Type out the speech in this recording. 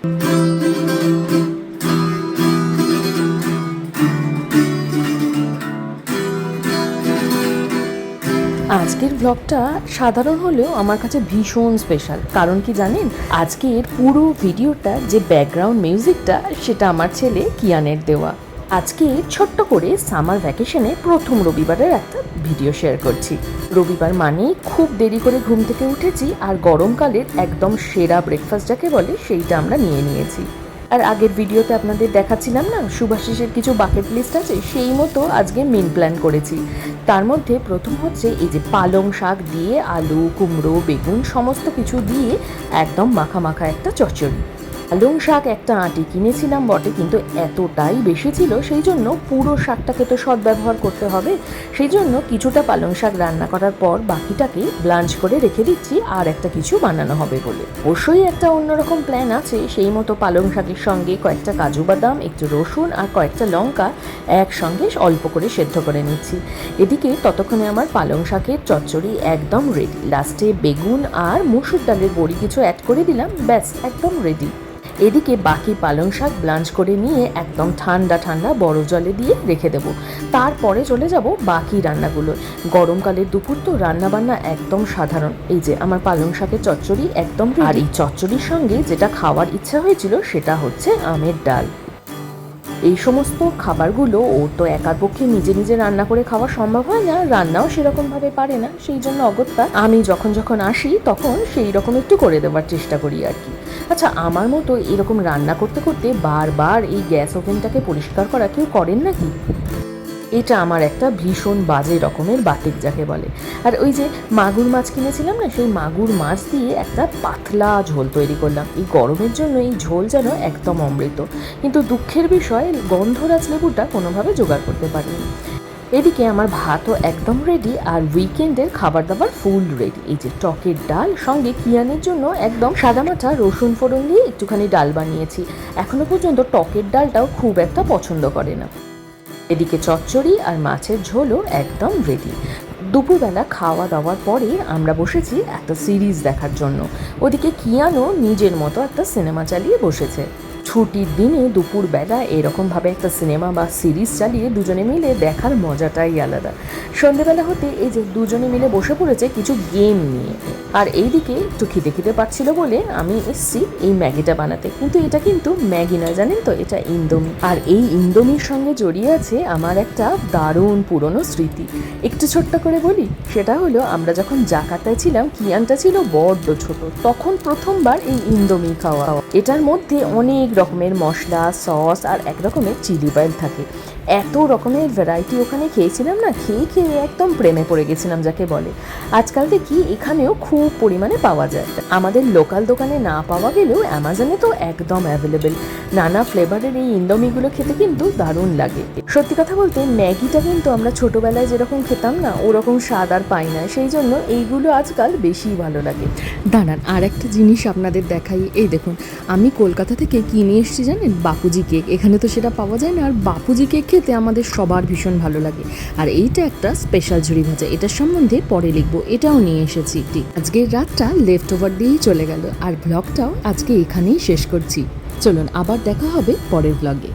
আজকের ব্লগটা সাধারণ হলেও আমার কাছে ভীষণ স্পেশাল কারণ কি জানেন? আজকের পুরো ভিডিওটা যে ব্যাকগ্রাউন্ড মিউজিকটা সেটা আমার ছেলে কিয়ানের দেওয়া। আজকে ছোট্ট করে সামার ভ্যাকেশনে প্রথম রবিবারের একটা ভিডিও শেয়ার করছি। রবিবার মানেই খুব দেরি করে ঘুম থেকে উঠেছি আর গরমকালের একদম সেরা ব্রেকফাস্ট যাকে বলে সেইটা আমরা নিয়ে নিয়েছি। আর আগের ভিডিওতে আপনাদের দেখাচ্ছিলাম না সুভাষিসের কিছু বাকেট লিস্ট আছে, সেই মতো আজকে মেন প্ল্যান করেছি। তার মধ্যে প্রথম হচ্ছে এই যে পালং শাক দিয়ে আলু, কুমড়ো, বেগুন সমস্ত কিছু দিয়ে একদম মাখা মাখা একটা চচ্চড়ি। পালং শাক একটা আটি কিনেছিলাম বটে, কিন্তু এতটাই বেশি ছিল, সেই জন্য পুরো শাকটাকে তো সদ্ব্যবহার করতে হবে। সেই জন্য কিছুটা পালং শাক রান্না করার পর বাকিটাকে ব্লাঞ্চ করে রেখে দিচ্ছি, আর একটা কিছু বানানো হবে বলে। অবশ্যই একটা অন্যরকম প্ল্যান আছে, সেই মতো পালং শাকের সঙ্গে কয়েকটা কাজু বাদাম, একটু রসুন, আর কয়েকটা লঙ্কা একসঙ্গে অল্প করে সেদ্ধ করে নিচ্ছি। এদিকে ততক্ষণে আমার পালং শাকের চচ্চড়ি একদম রেডি লাস্টে বেগুন আর মুসুর ডালের বড়ি কিছু অ্যাড করে দিলাম, ব্যাস, একদম রেডি এদিকে বাকি পালং শাক ব্লাঞ্চ করে নিয়ে একদম ঠান্ডা ঠান্ডা বড় জলে দিয়ে রেখে দেব। তারপরে চলে যাব বাকি রান্নাগুলো। গরমকালের দুপুর তো রান্নাবান্না একদম সাধারণ। এই যে আমার পালং শাকের চচ্চড়ি একদম। আর এই চচ্চড়ির সঙ্গে যেটা খাওয়ার ইচ্ছা হয়েছিল সেটা হচ্ছে আমের ডাল। এই সমস্ত খাবারগুলো ও তো একার পক্ষে নিজে নিজে রান্না করে খাওয়া সম্ভব হয় না। রান্নাও সেরকমভাবে পারে না। সেই জন্য অগত্যা আমি যখন যখন আসি তখন সেই রকম একটু করে দেওয়ার চেষ্টা করি আর কি। আচ্ছা আমার মতো এরকম রান্না করতে করতে বারবার এই গ্যাস ওভেনটাকে পরিষ্কার করা কেউ করেন নাকি? এটা আমার একটা ভীষণ বাজে রকমের বাতিক যাকে বলে। আর ওই যে মাগুর মাছ কিনেছিলাম না, সেই মাগুর মাছ দিয়ে একটা পাতলা ঝোল তৈরি করলাম। এই গরমের জন্য এই ঝোল যেন একদম অমৃত। কিন্তু দুঃখের বিষয়, গন্ধরাজ লেবুটা কোনোভাবে জোগাড় করতে পারিনি। এদিকে আমার ভাতও একদম রেডি আর উইকেন্ডের খাবার দাবার ফুল রেডি এই যে টকের ডাল, সঙ্গে কিয়ানের জন্য একদম সাদামাটা রসুন ফোড়ন দিয়ে একটুখানি ডাল বানিয়েছি। এখনও পর্যন্ত টকের ডালটাও খুব একটা পছন্দ করে না। এদিকে চচ্চড়ি আর মাছের ঝোলও একদম রেডি দুপুরবেলা খাওয়া দাওয়ার পরে আমরা বসেছি একটা সিরিজ দেখার জন্য। ওদিকে কিয়ানো নিজের মতো একটা সিনেমা চালিয়ে বসেছে। ছুটির দিনে দুপুরবেলা এরকমভাবে একটা সিনেমা বা সিরিজ চালিয়ে দুজনে মিলে দেখার মজাটাই আলাদা। সন্ধেবেলা হতে এই যে দুজনে মিলে বসে পড়েছে কিছু গেম নিয়ে। আর এইদিকে একটু খিদে খিদে পাচ্ছিল বলে আমি এসছি এই ম্যাগিটা বানাতে। কিন্তু এটা কিন্তু ম্যাগি নয় জানেন তো? এটা ইন্দোমি। আর এই ইন্দোমির সঙ্গে জড়িয়ে আছে আমার একটা দারুণ পুরনো স্মৃতি। একটু ছোট্ট করে বলি, সেটা হলো আমরা যখন জাকাতায় ছিলাম, কিয়ানটা ছিল বড্ড ছোট। তখন প্রথমবার এই ইন্দোমি খাওয়া। এটার মধ্যে অনেক রকমের মশলা সস আর এক রকমের চিলি অয়েল থাকে। এত রকমের ভ্যারাইটি ওখানে খেয়েছিলাম না, খেয়ে খেয়ে একদম প্রেমে পড়ে গেছিলাম যাকে বলে। আজকাল দেখি এখানেও খুব পরিমাণে পাওয়া যায়। আমাদের লোকাল দোকানে না পাওয়া গেলেও অ্যামাজনে তো একদম অ্যাভেলেবেল নানা ফ্লেভারের এই ইন্দোমিগুলো খেতে কিন্তু দারুণ লাগে। সত্যি কথা বলতে, ম্যাগিটা কিন্তু আমরা ছোটোবেলায় যেরকম খেতাম না, ওরকম স্বাদ আর পাই না। সেই জন্য এইগুলো আজকাল বেশি ভালো লাগে। দাঁড়ান আর একটা জিনিস আপনাদের দেখাই। এই দেখুন, আমি কলকাতা থেকে কিনে এসেছি জানেন? বাপুজি কেক এখানে তো সেটা পাওয়া যায় না। আর বাপুজি কেক খেতে আমাদের সবার ভীষণ ভালো লাগে। আর এইটা একটা স্পেশাল ঝুড়ি ভাজা। এটা সম্বন্ধে পরে লিখব। এটাও নিয়ে এসেছি একটি। আজকের রাতটা লেফট ওভার দিয়েই চলে গেল। আর ব্লগটাও আজকে এখানেই শেষ করছি। চলুন, আবার দেখা হবে পরের ব্লগে